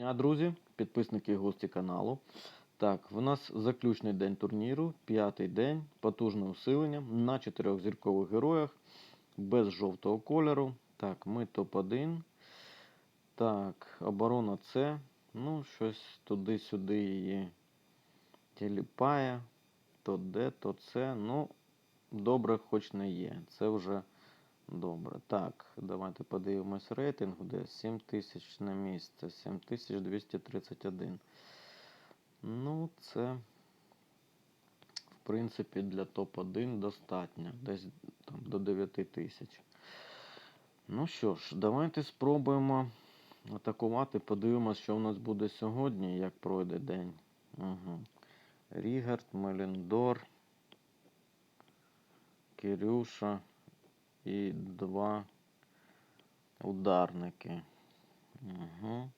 дня, друзі, підписники і гості каналу. Так, в нас заключний день турніру, п'ятий день, потужне усилення на чотирьох зіркових героях без жовтого кольору. Так, ми топ-1. Так, оборона С. Ну, щось туди-сюди її тіліпає. То Д, то С. Ну, добре, хоч не є. Це вже добре. Так, давайте подивимось рейтинг. Де 7000 на місце. 7231. Ну, це, в принципі, для топ-1 достатньо. Десь там до 9000. Ну що ж, давайте спробуємо атакувати. Подивимось, що в нас буде сьогодні, як пройде день. Угу. Рігард, Меліндор, Кирюша і два ударники. Угу.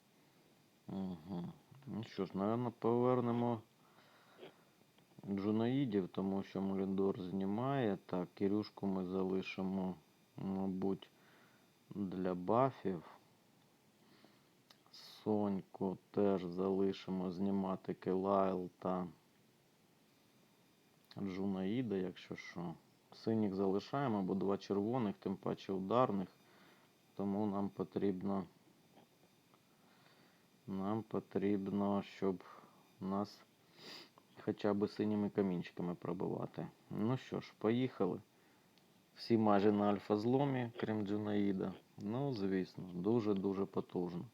Угу. Ну що ж, напевно, повернемо Джунаїдів, тому що Меліндор знімає. Так, Кирюшку ми залишимо, мабуть, для бафів. Соньку теж залишимо знімати Келайл та Джунаїда, якщо що. Синіх залишаємо, бо два червоних, тим паче ударних. Тому нам потрібно. Нам потрібно, щоб нас хоча б синіми камінчиками пробивати. Ну що ж, поїхали. Всі майже на альфа зломі, крім Джунаїда. Ну, звісно, дуже-дуже потужно.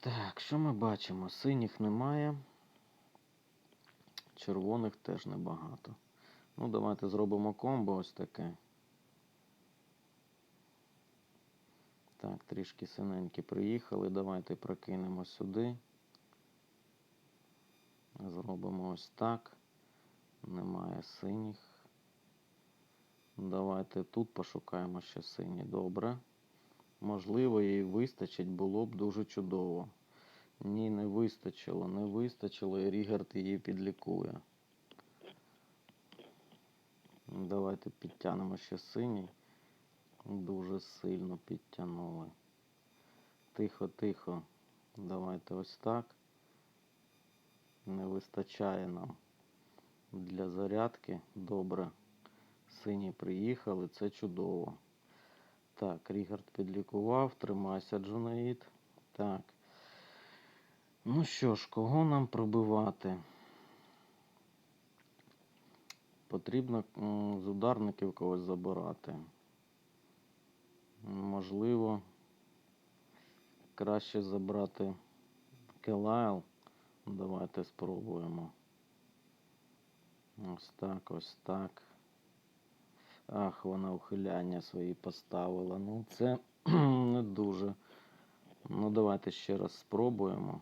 Так, що ми бачимо? Синіх немає. Червоних теж небагато. Ну, давайте зробимо комбо ось таке. Так, трішки синенькі приїхали. Давайте прокинемо сюди. Зробимо ось так. Немає синіх. Давайте тут пошукаємо ще сині. Добре. Можливо, їй вистачить, було б дуже чудово. Ні, не вистачило, не вистачило, і Рігард її підлікує. Давайте підтягнемо ще синій. Дуже сильно підтягнули. Тихо, тихо. Давайте ось так. Не вистачає нам для зарядки. Добре. Сині приїхали, це чудово. Так, Рігард підлікував, тримайся, Джунаїд. Так. Ну що ж, кого нам пробивати? Потрібно з ударників когось забирати. Можливо, краще забрати Келайл. Давайте спробуємо. Ось так, ось так. Ах, вона ухиляння свої поставила. Ну, це не дуже. Ну, давайте ще раз спробуємо.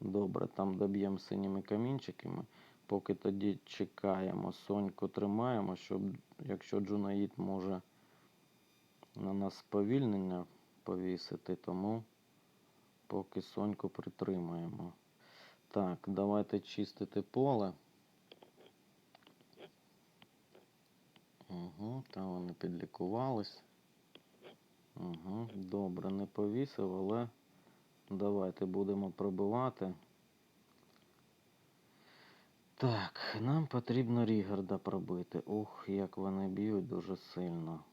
Добре, там доб'ємо синіми камінчиками. Поки тоді чекаємо, соньку тримаємо, щоб якщо Джунаїд може на нас сповільнення повісити, тому поки соньку притримаємо. Так, давайте чистити поле. Угу, там вони підлікувались. Угу, добре, не повісив, але давайте будемо пробивати. Так, нам потрібно Рігарда пробити. Ух, як вони б'ють дуже сильно.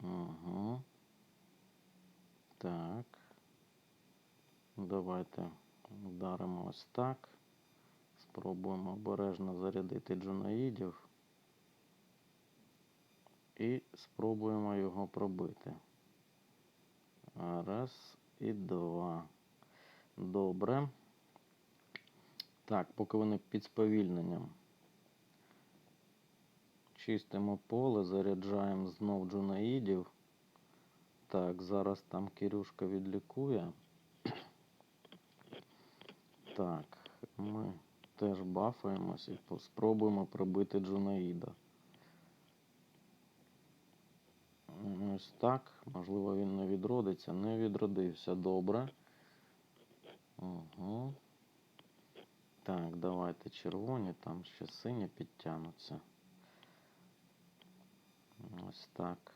Угу. Так. Давайте вдаримо ось так. Спробуємо обережно зарядити джунаїдів. І спробуємо його пробити. Раз і два. Добре. Так, поки вони під сповільненням. Чистимо поле, заряджаємо знов джунаїдів. Так, зараз там Кирюшка відлікує. Так, ми теж бафаємось і спробуємо пробити Джунаїда. Ось так. Можливо, він не відродиться. Не відродився. Добре. Угу. Так, давайте червоні, там ще сині підтягнуться. Ось так.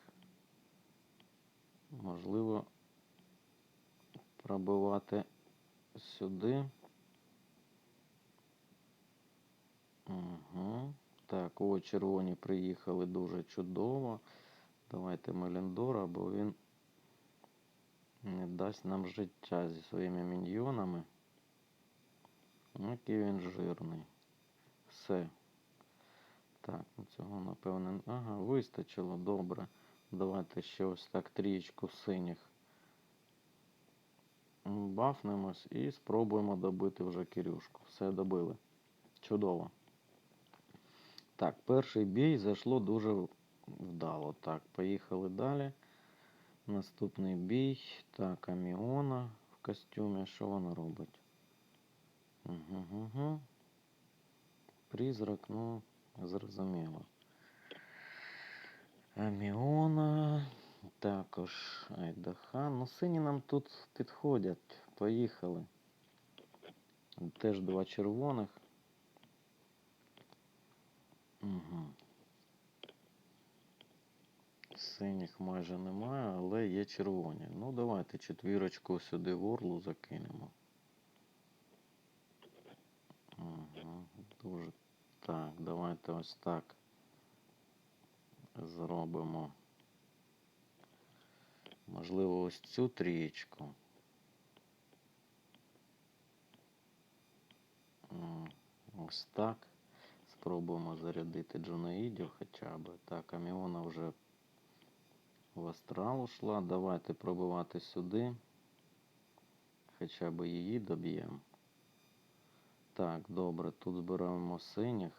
Можливо, пробивати сюди. Угу. Так, о, червоні приїхали дуже чудово. Давайте Меліндора, бо він не дасть нам життя зі своїми міньйонами. Який він жирний. Все. Так, ну цього напевне. Ага, вистачило, добре. Давайте ще ось так трієчку синіх. Бафнемось і спробуємо добити вже Кирюшку. Все добили. Чудово. Так, перший бій зайшло дуже вдало. Так, поїхали далі. Наступний бій. Так, Аміона в костюмі. Що вона робить? Угу. Призрак, ну, зрозуміло. Аміона. Також Айдахан. Ну, сині нам тут підходять. Поїхали. Теж два червоних. Угу. Синіх майже немає, але є червоні. Ну, давайте четвірочку сюди в орлу закинемо. Угу. Дуже так, давайте ось так зробимо. Можливо, ось цю трієчку. Ось так. Спробуємо зарядити джунаїдів хоча б. Так, Аміона вже в астрал ушла. Давайте пробивати сюди. Хоча б її доб'ємо. Так, добре, тут збираємо синіх.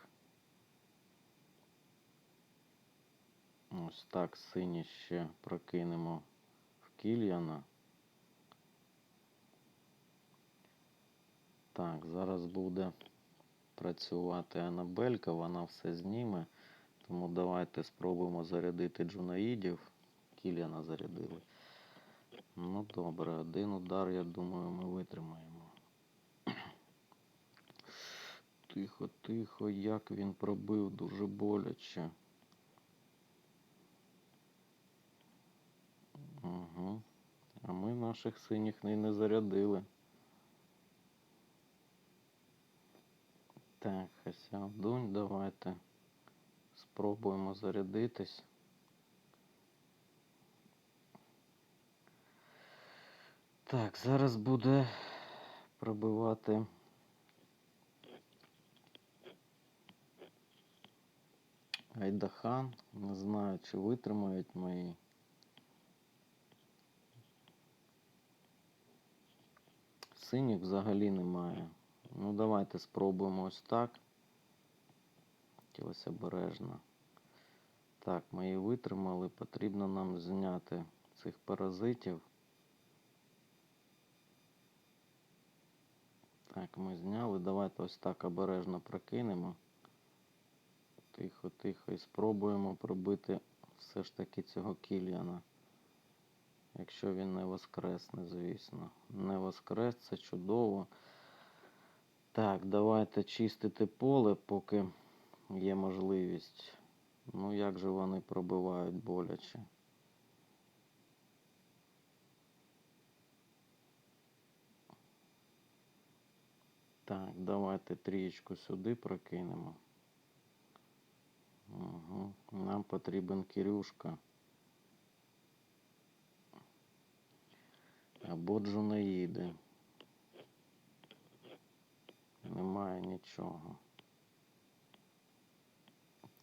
Ось так сині ще прокинемо в Кільяна. Так, зараз буде працювати Анабелька, вона все зніме. Тому давайте спробуємо зарядити джунаїдів. Кільяна зарядили. Ну добре, один удар, я думаю, ми витримаємо. Тихо, тихо, як він пробив дуже боляче. Угу. А ми наших синіх не, не зарядили. Так, Хасявдунь, давайте спробуємо зарядитись. Так, зараз буде пробивати. Айдахан. Не знаю, чи витримають мої. Синіх взагалі немає. Ну, давайте спробуємо ось так. Хотілося обережно. Так, мої витримали. Потрібно нам зняти цих паразитів. Так, ми зняли. Давайте ось так обережно прокинемо. Тихо, тихо. І спробуємо пробити все ж таки цього кільяна. Якщо він не воскресне, звісно. Не воскрес, це чудово. Так, давайте чистити поле, поки є можливість. Ну, як же вони пробивають боляче. Так, давайте трієчку сюди прокинемо. Нам потрібен Кирюшка. Або Джунаїди. Немає нічого.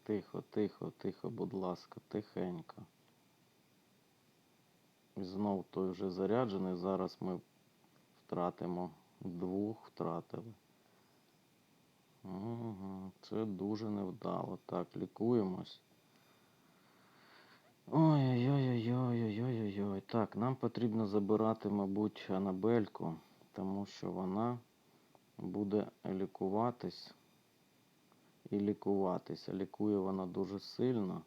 Тихо, тихо, тихо, будь ласка, тихенько. І знов той вже заряджений. Зараз ми втратимо двох втратили. Угу, це дуже невдало. Так, лікуємось. Ой-ой-ой-ой-ой-ой-ой-ой. Так, нам потрібно забирати, мабуть, Анабельку, тому що вона буде лікуватись і лікуватися. Лікує вона дуже сильно.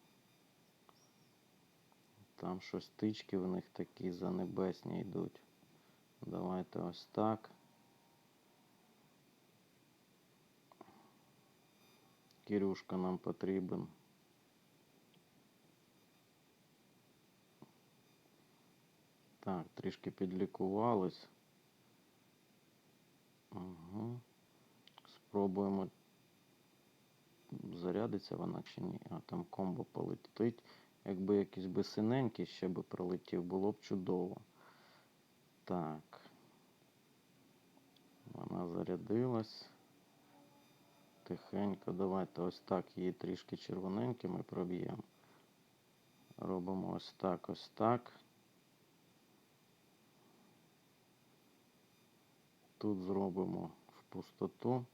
Там щось тички в них такі занебесні йдуть. Давайте ось так. Кирюшка нам потрібен. Так, трішки підлікувались. Угу. Спробуємо. Зарядиться вона чи ні. А там комбо полетить. Якби якийсь би синенький ще би пролетів, було б чудово. Так. Вона зарядилась. Тихенько. Давайте ось так її трішки червоненькими проб'ємо. Робимо ось так, ось так. Тут зробимо в пустоту.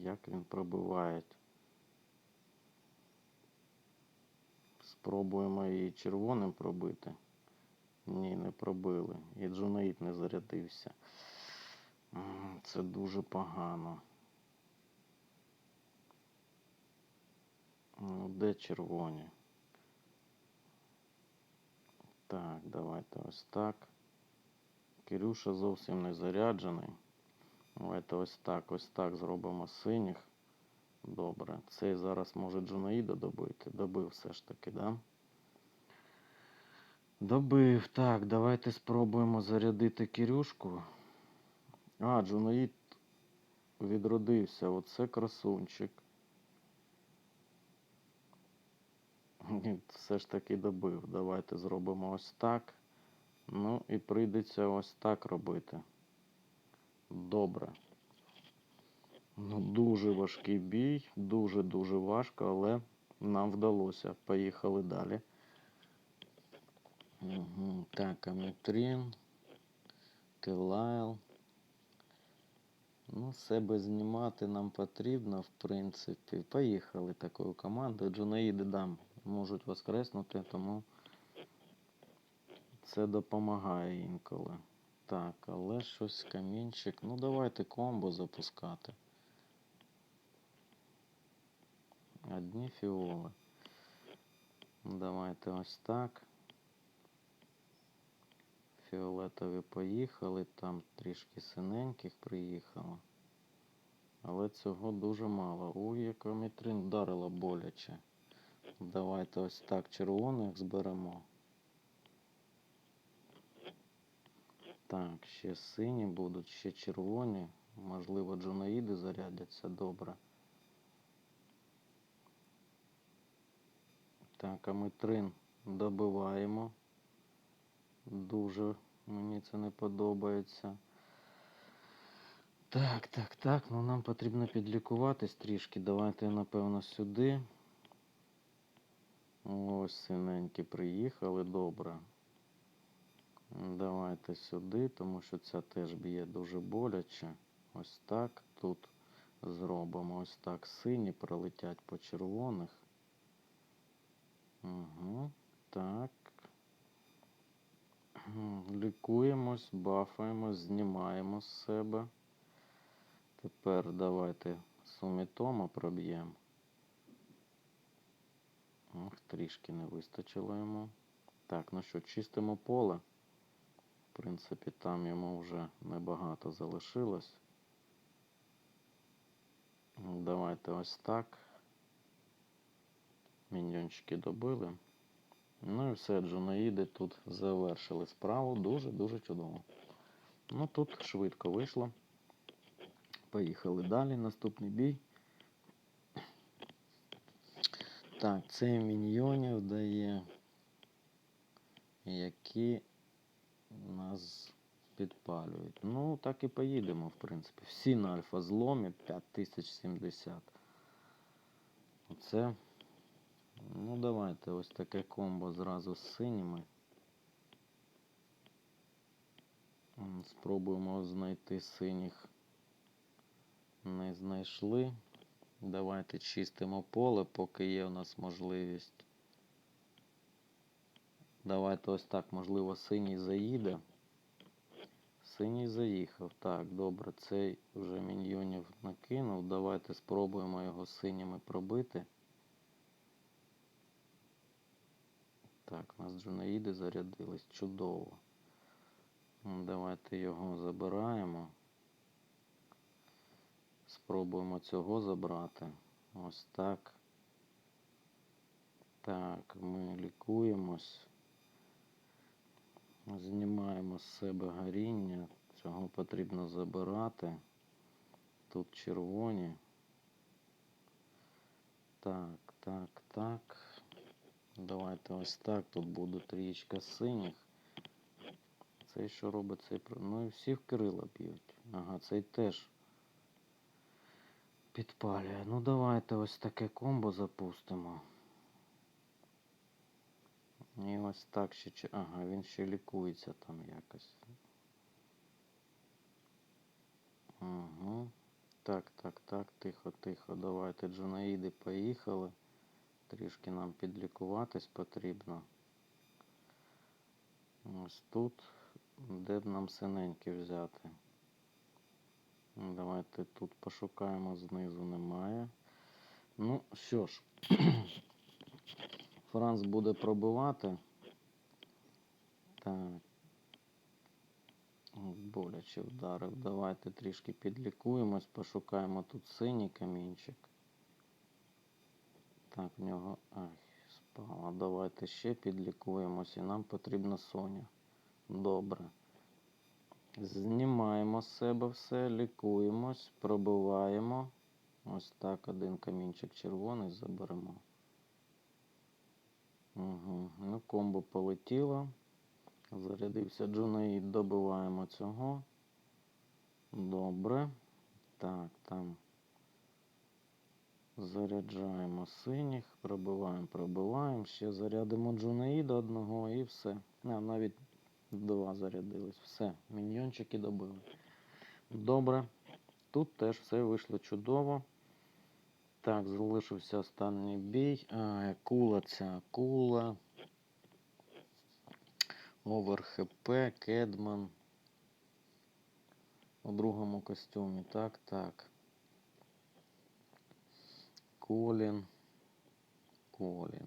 Як він пробиває. Спробуємо її червоним пробити. Ні, не пробили. І Джунаїд не зарядився. Це дуже погано. Де червоні? Так, давайте ось так. Кирюша зовсім не заряджений. Давайте ось так, ось так зробимо синіх. Добре. Цей зараз може Джунаїда добити. Добив все ж таки, да? Добив. Так, давайте спробуємо зарядити Кирюшку. А, Джунаїд відродився. Оце красунчик. Все ж таки добив. Давайте зробимо ось так. Ну і прийдеться ось так робити. Добре. Ну, дуже важкий бій, дуже-дуже важко, але нам вдалося. Поїхали далі. Угу. Так, Аметрін, Келайл. Ну, себе знімати нам потрібно, в принципі. Поїхали такою командою. Джунаїди дам можуть воскреснути, тому це допомагає інколи. Так, але щось камінчик. Ну, давайте комбо запускати. Одні фіоли. Давайте ось так. Фіолетові поїхали, там трішки синеньких приїхало. Але цього дуже мало. Ой, яка мітрин вдарила боляче. Давайте ось так червоних зберемо. Так, ще сині будуть, ще червоні. Можливо, джунаїди зарядяться добре. Так, аметрин добиваємо. Дуже мені це не подобається. Так, так, так. Ну нам потрібно підлікуватись трішки. Давайте, напевно, сюди. Ось синенькі приїхали, добре. Давайте сюди, тому що ця теж б'є дуже боляче. Ось так. Тут зробимо ось так. Сині пролетять по червоних. Угу, так. Лікуємось, бафаємось, знімаємо з себе. Тепер давайте сумітома проб'ємо. Ох, трішки не вистачило йому. Так, ну що, чистимо поле. В принципі, там йому вже небагато залишилось. Давайте ось так. Міньйончики добили. Ну і все, джунаїди тут завершили справу. Дуже-дуже чудово. Ну тут швидко вийшло. Поїхали далі. Наступний бій. Так, це міньйонів дає, які нас підпалюють. Ну, так і поїдемо, в принципі. Всі на альфа зломі 5070. Оце. Ну, давайте ось таке комбо зразу з синіми. Спробуємо знайти синіх. Не знайшли. Давайте чистимо поле, поки є у нас можливість. Давайте ось так, можливо, синій заїде. Синій заїхав. Так, добре, цей вже міньйонів накинув. Давайте спробуємо його синіми пробити. Так, у нас джунаїди зарядились. Чудово. Давайте його забираємо. Спробуємо цього забрати. Ось так. Так, ми лікуємось. Знімаємо з себе горіння. Цього потрібно забирати. Тут червоні. Так, так, так. Давайте ось так. Тут буде трієчка синіх. Цей що робить цей Ну і всі в крила б'ють. Ага, цей теж підпалює. Ну давайте ось таке комбо запустимо. І ось так ще. Ага, він ще лікується там якось. Угу. Так, так, так, тихо, тихо. Давайте, Джунаїди, поїхали. Трішки нам підлікуватись потрібно. Ось тут. Де б нам синенькі взяти? Ну, Давайте тут пошукаємо знизу немає. Ну що ж, Франц буде пробивати. Так. Боляче вдарив. Давайте трішки підлікуємось, пошукаємо тут синій камінчик. Так, в нього. Ай, спала. Давайте ще підлікуємось і нам потрібна Соня. Добре. Знімаємо з себе все, лікуємось, пробиваємо. Ось так один камінчик червоний заберемо. Угу. Ну, комбо полетіло. Зарядився Джунаїд, добиваємо цього. Добре. Так, там. Заряджаємо синіх, пробиваємо, пробиваємо. Ще зарядимо Джунаїда одного і все. А, навіть два зарядились. Все, міньйончики добили. Добре. Тут теж все вийшло чудово. Так, залишився останній бій. А, кула ця кула. Овер ХП, Кедман. У другому костюмі. Так, так. Колін. Колін.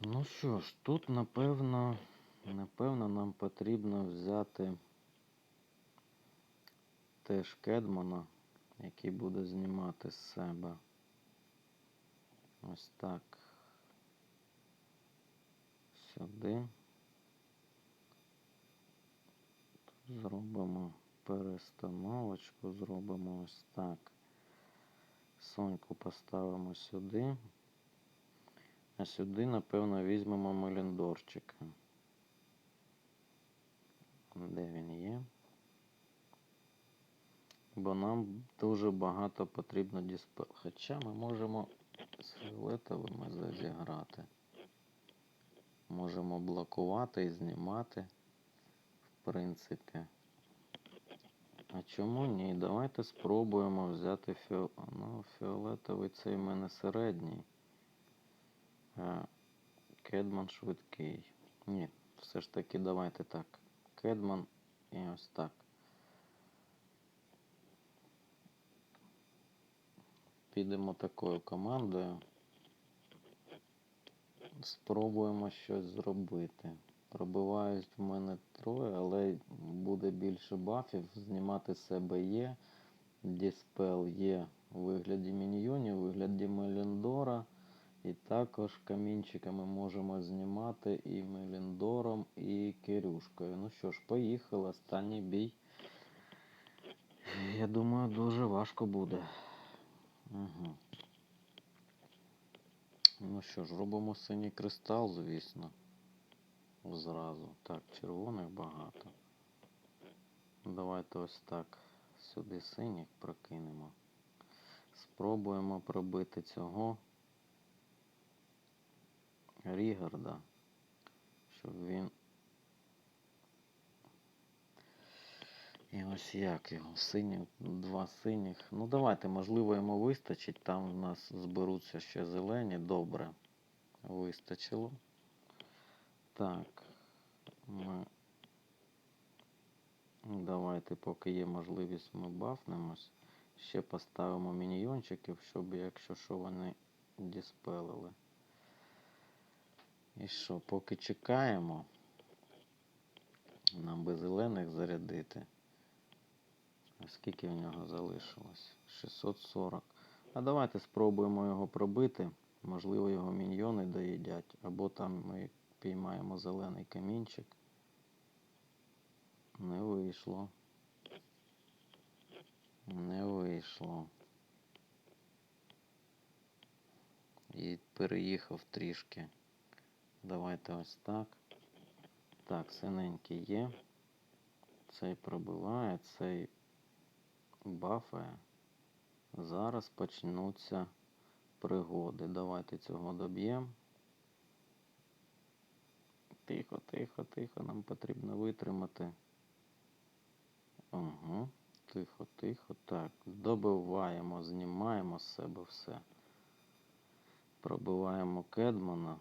Ну що ж, тут напевно, напевно, нам потрібно взяти теж Кедмана, який буде знімати з себе. Ось так. Сюди. Зробимо перестановочку, зробимо ось так. Соньку поставимо сюди. А сюди, напевно, візьмемо Меліндорчика. Де він є? Бо нам дуже багато потрібно діспел. Хоча ми можемо з фіолетовими зазіграти. Можемо блокувати і знімати, в принципі. А чому ні? Давайте спробуємо взяти фіол... ну, фіолетовий цей в мене середній. Кедман швидкий. Ні, все ж таки давайте так. Кедман і ось так. Підемо такою командою. Спробуємо щось зробити. Пробивають в мене троє, але буде більше бафів. Знімати себе є. Діспел є у вигляді міньйонів, у вигляді Меліндора. І також камінчиками можемо знімати і Меліндором, і Кирюшкою. Ну що ж, поїхали. Останній бій. Я думаю, дуже важко буде. Угу. Ну що ж, робимо синій кристал, звісно. Зразу. Так, червоних багато. Давайте ось так сюди синіх прокинемо. Спробуємо пробити цього Рігарда, щоб він. І ось як його. Сині, два синіх. Ну давайте, можливо, йому вистачить. Там в нас зберуться ще зелені. Добре. Вистачило. Так. Ми... Давайте, поки є можливість, ми бафнемось. Ще поставимо міньйончиків, щоб якщо що вони діспелили. І що, поки чекаємо, нам би зелених зарядити. А скільки в нього залишилось? 640. А давайте спробуємо його пробити. Можливо, його міньйони доїдять. Або там ми Піймаємо зелений камінчик. Не вийшло. Не вийшло. І переїхав трішки. Давайте ось так. Так, синенький є. Цей пробиває, цей бафає. Зараз почнуться пригоди. Давайте цього доб'ємо. Тихо, тихо, тихо. Нам потрібно витримати. Угу. Тихо, тихо. Так. Добиваємо, знімаємо з себе все. Пробиваємо кедмана.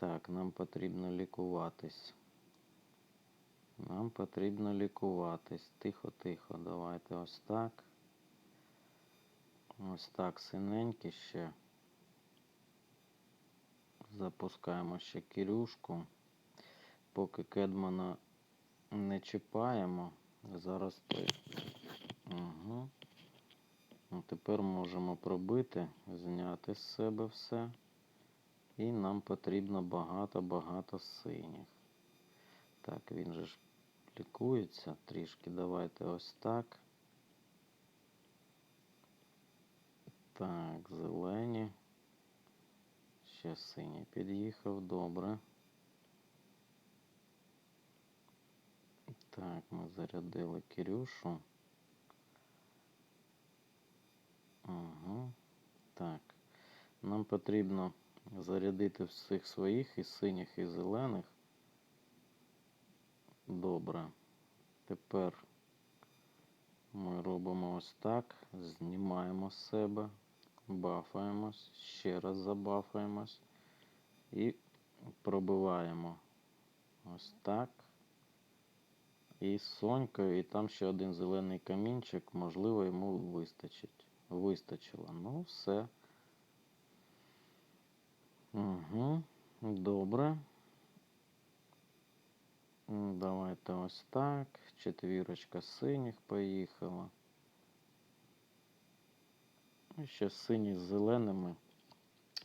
Так, нам потрібно лікуватись. Нам потрібно лікуватись. Тихо, тихо. Давайте ось так. Ось так, синенький ще. Запускаємо ще кірюшку. Поки кедмана не чіпаємо. Зараз той. Угу. Ну, тепер можемо пробити, зняти з себе все. І нам потрібно багато-багато синіх. Так, він же ж лікується трішки. Давайте ось так. Так, зелені. Ще синій під'їхав, добре. Так, ми зарядили Кирюшу. Угу. Так. Нам потрібно зарядити всіх своїх і синіх, і зелених. Добре. Тепер ми робимо ось так. Знімаємо з себе, бафаємось, ще раз забафаємось і пробиваємо ось так. І сонькою, і там ще один зелений камінчик, можливо, йому вистачить. Вистачило. Ну, все. Угу. Добре. Давайте ось так. Четвірочка синіх поїхала. І ще сині з зеленими.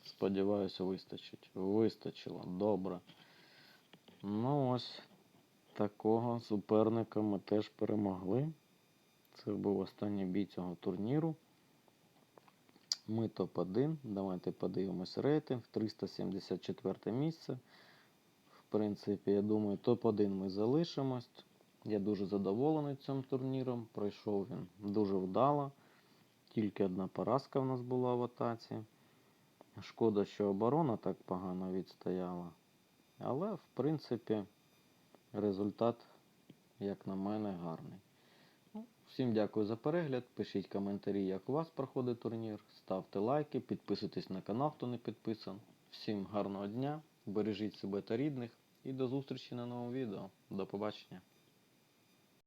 Сподіваюся, вистачить. Вистачило. Добре. Ну ось такого суперника ми теж перемогли. Це був останній бій цього турніру. Ми топ-1. Давайте подивимось рейтинг. 374 місце. В принципі, я думаю, топ-1 ми залишимось. Я дуже задоволений цим турніром. Пройшов він дуже вдало. Тільки одна поразка в нас була в атаці. Шкода, що оборона так погано відстояла. Але, в принципі, результат, як на мене, гарний. Всім дякую за перегляд. Пишіть коментарі, як у вас проходить турнір. Ставте лайки, підписуйтесь на канал, хто не підписан. Всім гарного дня, бережіть себе та рідних і до зустрічі на новому відео. До побачення.